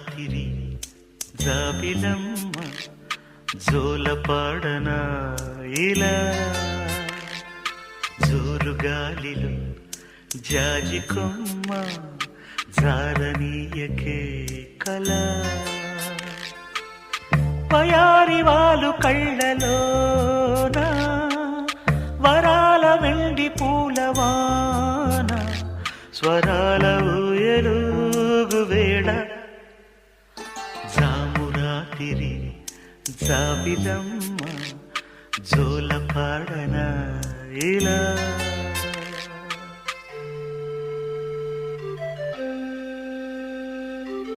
జామురాతిరి జాబిలమ్మ జోలపాడన ఇలా జోరు గాలిలో జాజి కొమ్మ జారనీయకే కళ. పయారి వాళ్ళు కళ్ళలోన వరాల వెండి పూలవాన స్వరాల ఊయలుగు వేళ జామురాతిరి జాబిదమ్మ జోల పాడన ఇలా